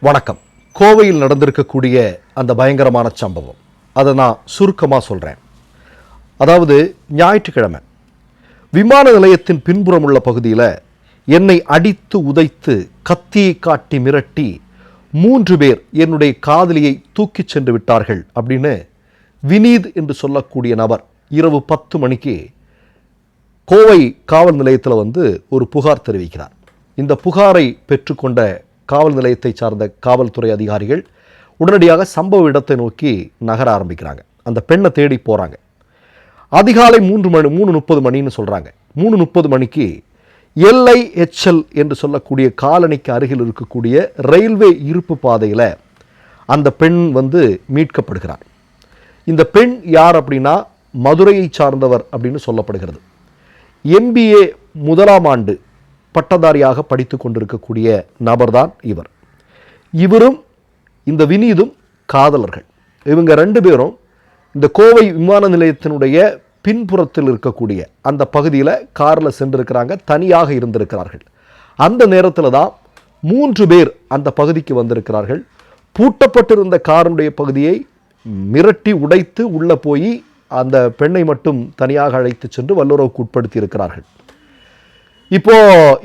வணக்கம். கோவையில் நடந்திருக்கக்கூடிய அந்த பயங்கரமான சம்பவம். அதை நான் சுருக்கமாக சொல்கிறேன் அதாவது ஞாயிற்றுக்கிழமை விமான நிலையத்தின் பின்புறம் உள்ள பகுதியில் என்னை அடித்து உதைத்து கத்தியை காட்டி மிரட்டி மூன்று பேர் என்னுடைய காதலியை தூக்கிச் சென்று விட்டார்கள் அப்படின்னு வினீத் என்று சொல்லக்கூடிய நபர் இரவு பத்து மணிக்கு கோவை காவல் நிலையத்தில் வந்து ஒரு புகார் தெரிவிக்கிறார். இந்த புகாரை பெற்றுக்கொண்ட காவல் நிலையத்தை சார்ந்த காவல்துறை அதிகாரிகள் உடனடியாக சம்பவ இடத்தை நோக்கி நகர ஆரம்பிக்கிறாங்க. அந்த பெண்ணை தேடி போகிறாங்க அதிகாலை மூன்று மணி மூணு முப்பது மணின்னு சொல்கிறாங்க மூணு முப்பது மணிக்கு எல்ஐஹெச்எல் என்று சொல்லக்கூடிய காலனிக்கு அருகில் இருக்கக்கூடிய ரயில்வே இருப்பு பாதையில் அந்த பெண் வந்து மீட்கப்படுகிறார். இந்த பெண் யார் அப்படின்னா மதுரையை சார்ந்தவர் அப்படின்னு சொல்லப்படுகிறது. எம்பிஏ முதலாம் ஆண்டு பட்டதாரியாக படித்து கொண்டிருக்கக்கூடிய நபர்தான் இவர். இவரும் இந்த வினீதும் காதலர்கள். இவங்க ரெண்டு பேரும் இந்த கோவை விமான நிலையத்தினுடைய பின்புறத்தில் இருக்கக்கூடிய அந்த பகுதியில் காரில் சென்றிருக்கிறாங்க தனியாக இருந்திருக்கிறார்கள். அந்த நேரத்தில் தான் மூன்று பேர் அந்த பகுதிக்கு வந்திருக்கிறார்கள். பூட்டப்பட்டிருந்த காருடைய பகுதியை மிரட்டி உடைத்து உள்ளே போய் அந்த பெண்ணை மட்டும் தனியாக அழைத்து சென்று வல்லுறவுக்கு உட்படுத்தி இருக்கிறார்கள். இப்போ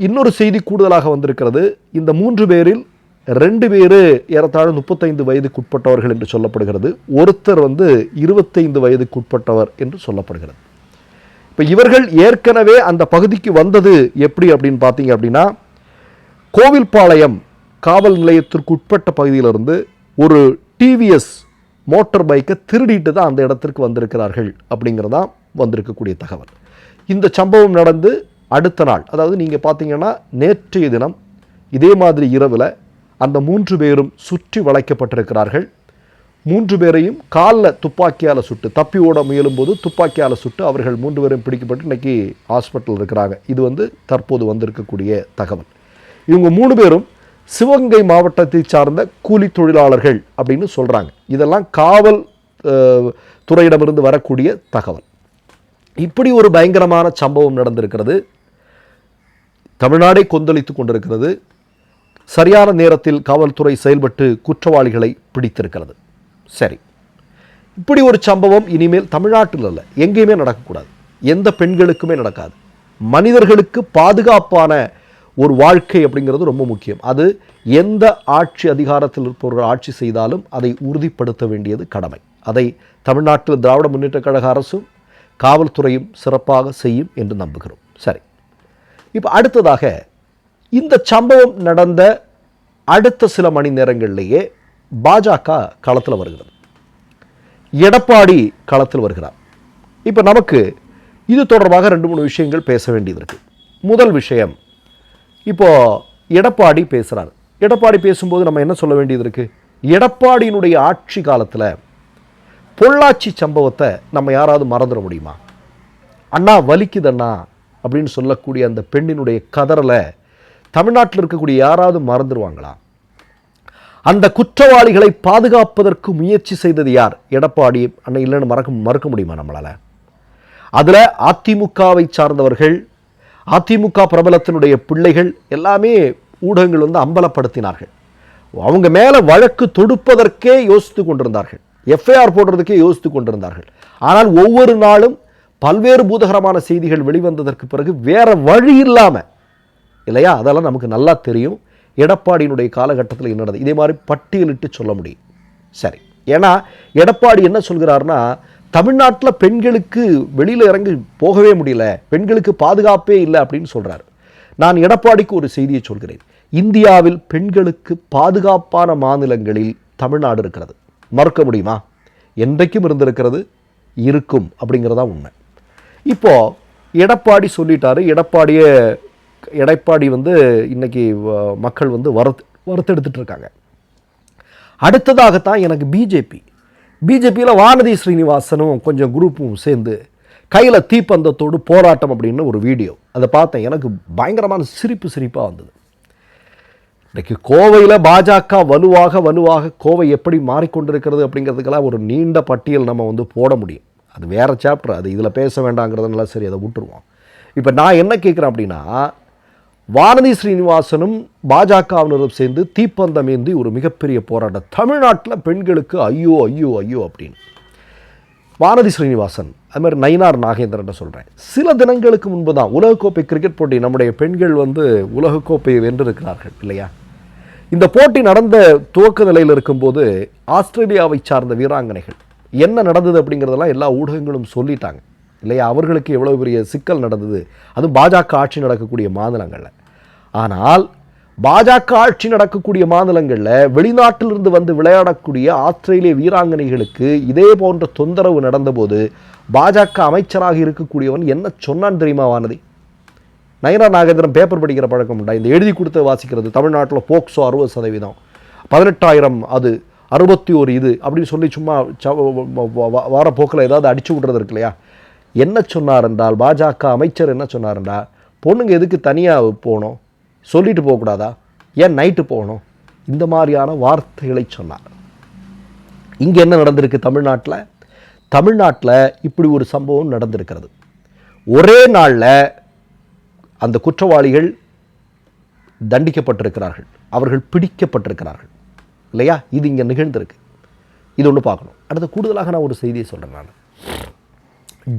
இன்னொரு செய்தி கூடுதலாக வந்திருக்கிறது. இந்த மூன்று பேரில் ரெண்டு பேர் ஏறத்தாழ முப்பத்தைந்து வயதுக்குட்பட்டவர்கள் என்று சொல்லப்படுகிறது. ஒருத்தர் வந்து இருபத்தைந்து வயதுக்குட்பட்டவர் என்று சொல்லப்படுகிறது. இப்போ இவர்கள் ஏற்கனவே அந்த பகுதிக்கு வந்தது எப்படி அப்படின்னு பார்த்தீங்க அப்படின்னா கோவில்பாளையம் காவல் நிலையத்திற்கு உட்பட்ட பகுதியிலிருந்து ஒரு டிவிஎஸ் மோட்டார் பைக்கை திருடிட்டு தான் அந்த இடத்திற்கு வந்திருக்கிறார்கள் அப்படிங்கிறதான் வந்திருக்கக்கூடிய தகவல். இந்த சம்பவம் நடந்து அடுத்த நாள் அதாவது நீங்கள் பார்த்தீங்கன்னா நேற்றைய தினம் இதே மாதிரி இரவில் அந்த மூன்று பேரும் சுற்றி வளைக்கப்பட்டிருக்கிறார்கள். மூன்று பேரையும் காலில் துப்பாக்கியால் சுட்டு தப்பி ஓட முயலும்போது துப்பாக்கியால் சுட்டு அவர்கள் மூன்று பேரும் பிடிக்கப்பட்டு இன்றைக்கி ஹாஸ்பிட்டல் இருக்கிறாங்க. இது வந்து தற்போது வந்திருக்கக்கூடிய தகவல். இவங்க மூணு பேரும் சிவகங்கை மாவட்டத்தை சார்ந்த கூலி தொழிலாளர்கள் அப்படின்னு சொல்கிறாங்க இதெல்லாம் காவல் துறையிடமிருந்து வரக்கூடிய தகவல். இப்படி ஒரு பயங்கரமான சம்பவம் நடந்திருக்கிறது. தமிழ்நாடே கொந்தளித்து கொண்டிருக்கிறது. சரியான நேரத்தில் காவல்துறை செயல்பட்டு குற்றவாளிகளை பிடித்திருக்கிறது. சரி. இப்படி ஒரு சம்பவம் இனிமேல் தமிழ்நாட்டில் இல்லை எங்கேயுமே நடக்கக்கூடாது. எந்த பெண்களுக்குமே நடக்காது. மனிதர்களுக்கு பாதுகாப்பான ஒரு வாழ்க்கை அப்படிங்கிறது ரொம்ப முக்கியம். அது எந்த ஆட்சி அதிகாரத்தில் இருப்பவர்கள் ஆட்சி செய்தாலும் அதை உறுதிப்படுத்த வேண்டியது கடமை. அதை தமிழ்நாட்டில் திராவிட முன்னேற்றக் கழக அரசும் காவல்துறையும் சிறப்பாக செய்யும் என்று நம்புகிறோம். சரி. இப்போ அடுத்ததாக இந்த சம்பவம் நடந்த அடுத்த சில மணி நேரங்களிலேயே பாஜக களத்தில் வருகிறது. எடப்பாடி களத்தில் வருகிறார். இப்போ நமக்கு இது தொடர்பாக ரெண்டு மூணு விஷயங்கள் பேச வேண்டியது இருக்கு. முதல் விஷயம் இப்போ எடப்பாடி பேசுகிறார் எடப்பாடி பேசும்போது நம்ம என்ன சொல்ல வேண்டியது இருக்கு? எடப்பாடியினுடைய ஆட்சி காலத்தில் பொள்ளாச்சி சம்பவத்தை நம்ம யாராவது மறந்துட முடியுமா? அண்ணா வலிக்குதண்ணா அப்படின்னு சொல்லக்கூடிய அந்த பெண்ணினுடைய கதறலை தமிழ்நாட்டில் இருக்கக்கூடிய யாராவது மறந்துடுவாங்களா அந்த குற்றவாளிகளை பாதுகாப்பதற்கு முயற்சி செய்தது யார்? எடப்பாடி. அண்ணன் இல்லைன்னு மறக்க மறுக்க முடியுமா நம்மளால்? அதில் அதிமுகவை சார்ந்தவர்கள் அதிமுக பிரபலத்தினுடைய பிள்ளைகள் எல்லாமே ஊடகங்கள் வந்து அம்பலப்படுத்தினார்கள். அவங்க மேலே வழக்கு தொடுப்பதற்கே யோசித்து கொண்டிருந்தார்கள். எஃப்ஐஆர் போடுறதுக்கே யோசித்து கொண்டிருந்தார்கள். ஆனால் ஒவ்வொரு நாளும் பல்வேறு பூதகரமான செய்திகள் வெளிவந்ததற்கு பிறகு வேற வழி இல்லாமல் இல்லையா? அதெல்லாம் நமக்கு நல்லா தெரியும். எடப்பாடியினுடைய காலகட்டத்தில் என்ன நடந்தது? இதே மாதிரி பட்டியலிட்டு சொல்ல முடியும். சரி. ஏன்னா எடப்பாடி என்ன சொல்கிறாருன்னா தமிழ்நாட்டில் பெண்களுக்கு வெளியில் இறங்கி போகவே முடியல பெண்களுக்கு பாதுகாப்பே இல்லை அப்படின்னு சொல்கிறார் நான் எடப்பாடிக்கு ஒரு செய்தியை சொல்கிறேன். இந்தியாவில் பெண்களுக்கு பாதுகாப்பான மாநிலங்களில் தமிழ்நாடு இருக்கிறது. மறுக்க முடியுமா? என்றைக்கும் இருந்திருக்கிறது இருக்கும் அப்படிங்கிறதா உண்மை. இப்போது எடப்பாடி சொல்லிட்டாரு. எடப்பாடியே எடப்பாடி வந்து இன்னைக்கு வ- மக்கள் வந்து வறுத்து வறுத்தெடுத்துட்டு இருக்காங்க அடுத்ததாகத்தான் எனக்கு பிஜேபி. பிஜேபியில் வானதி ஸ்ரீனிவாசனும் கொஞ்சம் குரூப்பும் சேர்ந்து கையில் தீப்பந்தத்தோடு போராட்டம் அப்படின்னு ஒரு வீடியோ. அதை பார்த்தேன். எனக்கு பயங்கரமான சிரிப்பு சிரிப்பாக வந்தது. இன்றைக்கு கோவையில் பாஜக வலுவாக வலுவாக கோவை எப்படி மாறிக்கொண்டிருக்கிறது அப்படிங்கிறதுக்கெல்லாம் ஒரு நீண்ட பட்டியல் நம்ம வந்து போட முடியும். அது வேற சாப்டர் அது இதில் பேச வேண்டாங்கிறதுனால சரி அதை விட்டுருவோம். இப்போ நான் என்ன கேட்குறேன் அப்படின்னா வானதி ஸ்ரீனிவாசனும் பாஜகவினரும் சேர்ந்து தீப்பந்தம் ஏந்தி ஒரு மிகப்பெரிய போராட்டம். தமிழ்நாட்டில் பெண்களுக்கு ஐயோ ஐயோ ஐயோ அப்படின்னு. வானதி ஸ்ரீனிவாசன் அது மாதிரி நயினார் நாகேந்திரன் சொல்கிறேன் சில தினங்களுக்கு முன்பு தான் உலகக்கோப்பை கிரிக்கெட் போட்டி நம்முடைய பெண்கள் வந்து உலகக்கோப்பையை வென்றிருக்கிறார்கள் இல்லையா? இந்த போட்டி நடந்த துவக்க நிலையில் இருக்கும்போது ஆஸ்திரேலியாவை சார்ந்த வீராங்கனைகள் என்ன நடந்தது அப்படிங்கிறதெல்லாம் எல்லா ஊடகங்களும் சொல்லிட்டாங்க. இல்லையா? அவர்களுக்கு எவ்வளோ பெரிய சிக்கல் நடந்தது? அதுவும் பாஜக ஆட்சி நடக்கக்கூடிய மாநிலங்களில். ஆனால் பாஜக ஆட்சி நடக்கக்கூடிய மாநிலங்களில் வெளிநாட்டிலிருந்து வந்து விளையாடக்கூடிய ஆஸ்திரேலிய வீராங்கனைகளுக்கு இதே போன்ற தொந்தரவு நடந்தபோது பாஜக அமைச்சராக இருக்கக்கூடியவன் என்ன சொன்னான் தெரியுமா வானதி? நயனா நாகேந்திரன் பேப்பர் படிக்கிற பழக்கம் உண்டா? இந்த எழுதி கொடுத்து வாசிக்கிறது தமிழ்நாட்டில் போக்சோ அறுபது சதவீதம். பதினெட்டாயிரம் அது அறுபத்தி ஒரு இது அப்படின்னு சொல்லி சும்மா ச- வ- வ- வார போக்கில் ஏதாவது அடிச்சு விட்றது இருக்கு இல்லையா? என்ன சொன்னார் என்றால் பாஜக அமைச்சர் என்ன சொன்னார் என்றால் பொண்ணுங்க எதுக்கு தனியாக போகணும்? சொல்லிட்டு போகக்கூடாதா ஏன் நைட்டு போகணும்? இந்த மாதிரியான வார்த்தைகளை சொன்னார். இங்கே என்ன நடந்திருக்கு தமிழ்நாட்டில்? தமிழ்நாட்டில் இப்படி ஒரு சம்பவம் நடந்திருக்கிறது. ஒரே நாளில் அந்த குற்றவாளிகள் தண்டிக்கப்பட்டிருக்கிறார்கள். அவர்கள் பிடிக்கப்பட்டிருக்கிறார்கள். இல்லையா? இது இங்கே நிகழ்ந்திருக்கு. இது ஒன்று பார்க்கணும். அடுத்து கூடுதலாக நான் ஒரு செய்தியை சொல்கிறேன் நான்.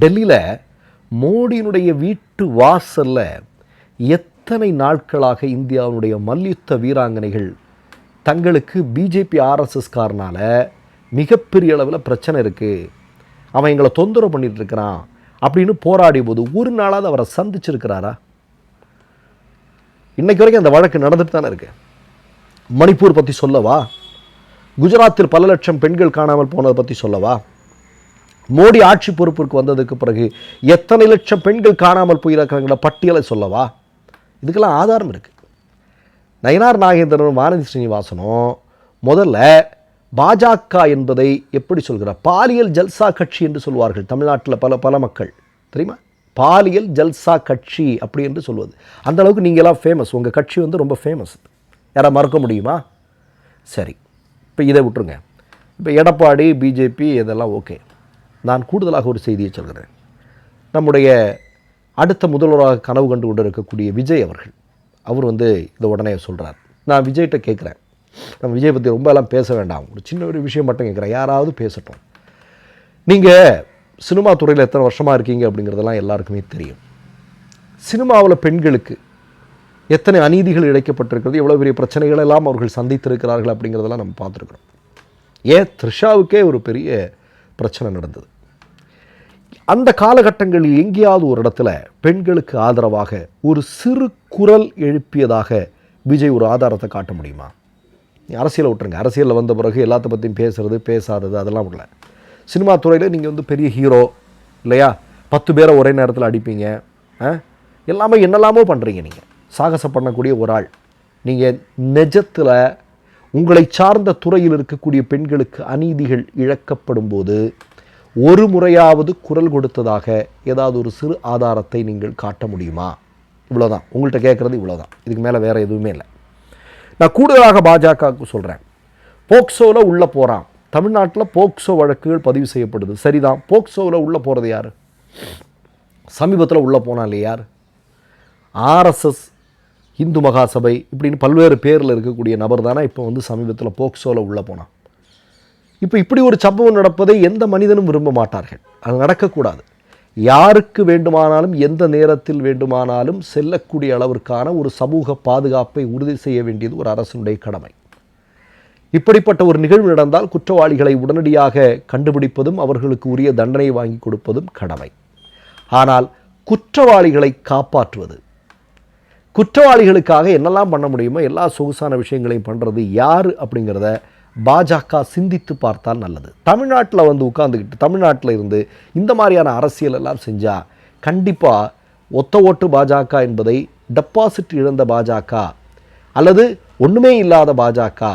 டெல்லியில் மோடியினுடைய வீட்டு வாசலில் எத்தனை நாட்களாக இந்தியாவினுடைய மல்யுத்த வீராங்கனைகள் தங்களுக்கு பிஜேபி ஆர்எஸ்எஸ்காரனால் மிகப்பெரிய அளவில் பிரச்சனை இருக்குது அவன் எங்களை தொந்தரவு பண்ணிட்டு இருக்கிறான் அப்படின்னு போராடிய போது ஒரு நாளாவது அவரை சந்திச்சிருக்கிறாரா? இன்னைக்கு வரைக்கும் அந்த வழக்கு நடந்துட்டு தானே இருக்கு. மணிப்பூர் பற்றி சொல்லவா? குஜராத்தில் பல லட்சம் பெண்கள் காணாமல் போனதை பற்றி சொல்லவா? மோடி ஆட்சி பொறுப்பிற்கு வந்ததுக்கு பிறகு எத்தனை லட்சம் பெண்கள் காணாமல் போயிருக்காங்கிற பட்டியலை சொல்லவா? இதுக்கெல்லாம் ஆதாரம் இருக்குது நயனார் நாகேந்திரனும் வானதி ஸ்ரீனிவாசனும் முதல்ல பாஜக என்பதை எப்படி சொல்கிறார்? பாலியல் ஜல்சா கட்சி என்று சொல்வார்கள் தமிழ்நாட்டில் பல பல மக்கள். தெரியுமா? பாலியல் ஜல்சா கட்சி அப்படி என்று சொல்வது. அந்த அளவுக்கு நீங்களாம் ஃபேமஸ் உங்கள் கட்சி வந்து ரொம்ப ஃபேமஸ் யாரை மறக்க முடியுமா? சரி. இப்போ இதை விட்டுருங்க. இப்போ எடப்பாடி பிஜேபி இதெல்லாம் ஓகே. நான் கூடுதலாக ஒரு செய்தியை சொல்கிறேன். நம்முடைய அடுத்த முதல்வராக கனவு கண்டு கொண்டு இருக்கக்கூடிய விஜய் அவர்கள் அவர் வந்து இதை உடனே சொல்கிறார் நான் விஜய்கிட்ட கேட்குறேன். நம்ம விஜய் பற்றி ரொம்ப எல்லாம் பேச வேண்டாம். ஒரு சின்ன ஒரு விஷயம் மட்டும் கேட்குறேன். யாராவது பேசட்டும். நீங்கள் சினிமா துறையில் எத்தனை வருஷமாக இருக்கீங்க அப்படிங்கிறதெல்லாம் எல்லாருக்குமே தெரியும். சினிமாவில் பெண்களுக்கு எத்தனை அநீதிகள் இழைக்கப்பட்டிருக்கிறது எவ்வளோ பெரிய பிரச்சனைகள் எல்லாம் அவர்கள் சந்தித்திருக்கிறார்கள் அப்படிங்கிறதெல்லாம் நம்ம பார்த்துருக்குறோம். ஏன்? த்ரிஷாவுக்கே ஒரு பெரிய பிரச்சனை நடந்தது. அந்த காலகட்டங்களில் எங்கேயாவது ஒரு இடத்துல பெண்களுக்கு ஆதரவாக ஒரு சிறு குரல் எழுப்பியதாக விஜய் ஒரு ஆதாரத்தை காட்ட முடியுமா? நீ அரசியலை விட்டுருங்க. அரசியலில் வந்த பிறகு எல்லாத்த பற்றியும் பேசுறது பேசாதது அதெல்லாம் விடல. சினிமா துறையில் நீங்கள் வந்து பெரிய ஹீரோ இல்லையா? பத்து பேரை ஒரே நேரத்தில் அடிப்பீங்க ஆ? எல்லாமே என்னெல்லாமோ பண்ணுறீங்க நீங்கள் சாகசம் பண்ணக்கூடிய ஒரு ஆள் நீங்கள் நெஜத்தில் உங்களை சார்ந்த துறையில் இருக்கக்கூடிய பெண்களுக்கு அநீதிகள் இழக்கப்படும் போது ஒரு முறையாவது குரல் கொடுத்ததாக ஏதாவது ஒரு சிறு ஆதாரத்தை நீங்கள் காட்ட முடியுமா? இவ்வளோதான் உங்கள்கிட்ட கேட்குறது இவ்வளோதான் இதுக்கு மேலே வேறு எதுவுமே இல்லை. நான் கூடுதலாக பாஜகவுக்கு சொல்கிறேன் போக்சோவில் உள்ளே போகிறான் தமிழ்நாட்டில் போக்சோ வழக்குகள் பதிவு செய்யப்படுது. சரிதான். போக்சோவில் உள்ளே போகிறது யார்? சமீபத்தில் உள்ளே போனால் யார்? ஆர்எஸ்எஸ் இந்து மகாசபை இப்படின்னு பல்வேறு பேரில் இருக்கக்கூடிய நபர் தானே இப்போ வந்து சமீபத்தில் போக்சோவில் உள்ளே போனான். இப்போ இப்படி ஒரு சம்பவம் நடப்பதை எந்த மனிதனும் விரும்ப மாட்டார்கள். அது நடக்கக்கூடாது. யாருக்கு வேண்டுமானாலும் எந்த நேரத்தில் வேண்டுமானாலும் செல்லக்கூடிய அளவிற்கான ஒரு சமூக பாதுகாப்பை உறுதி செய்ய வேண்டியது ஒரு அரசனுடைய கடமை. இப்படிப்பட்ட ஒரு நிகழ்வு நடந்தால் குற்றவாளிகளை உடனடியாக கண்டுபிடிப்பதும் அவர்களுக்கு உரிய தண்டனை வாங்கி கொடுப்பதும் கடமை. ஆனால் குற்றவாளிகளை காப்பாற்றுவது குற்றவாளிகளுக்காக என்னெல்லாம் பண்ண முடியுமோ எல்லா சொகுசான விஷயங்களையும் பண்ணுறது யார் அப்படிங்கிறத பாஜக சிந்தித்து பார்த்தால் நல்லது. தமிழ்நாட்டில் வந்து உட்காந்துக்கிட்டு தமிழ்நாட்டில் இருந்து இந்த மாதிரியான அரசியல் எல்லாம் செஞ்சால் கண்டிப்பாக ஒத்த ஓட்டு பாஜக என்பதை டெபாசிட் இழந்த பாஜக அல்லது ஒன்றுமே இல்லாத பாஜக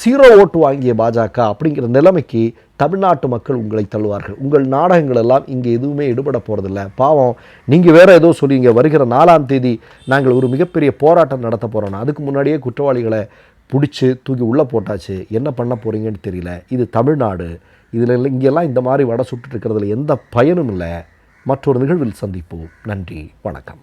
சீரோ ஓட்டு வாங்கிய பாஜக அப்படிங்கிற நிலைமைக்கு தமிழ்நாட்டு மக்கள் உங்களை தள்ளுவார்கள். உங்கள் நாடகங்கள் எல்லாம் இங்கே எதுவுமே ஈடுபட போகிறதில்ல பாவம் நீங்கள் வேறு ஏதோ சொல்லிங்க வருகிற நாலாம் தேதி நாங்கள் ஒரு மிகப்பெரிய போராட்டம் நடத்த போகிறோம் அதுக்கு முன்னாடியே குற்றவாளிகளை பிடிச்சி தூக்கி உள்ளே போட்டாச்சு. என்ன பண்ண போகிறீங்கன்னு தெரியல. இது தமிழ்நாடு. இதில் இங்கெல்லாம் இந்த மாதிரி வடை சுட்டுட்டு இருக்கிறதுல எந்த பயனும் இல்லை. மற்றொரு நிகழ்வில் சந்திப்போம். நன்றி வணக்கம்.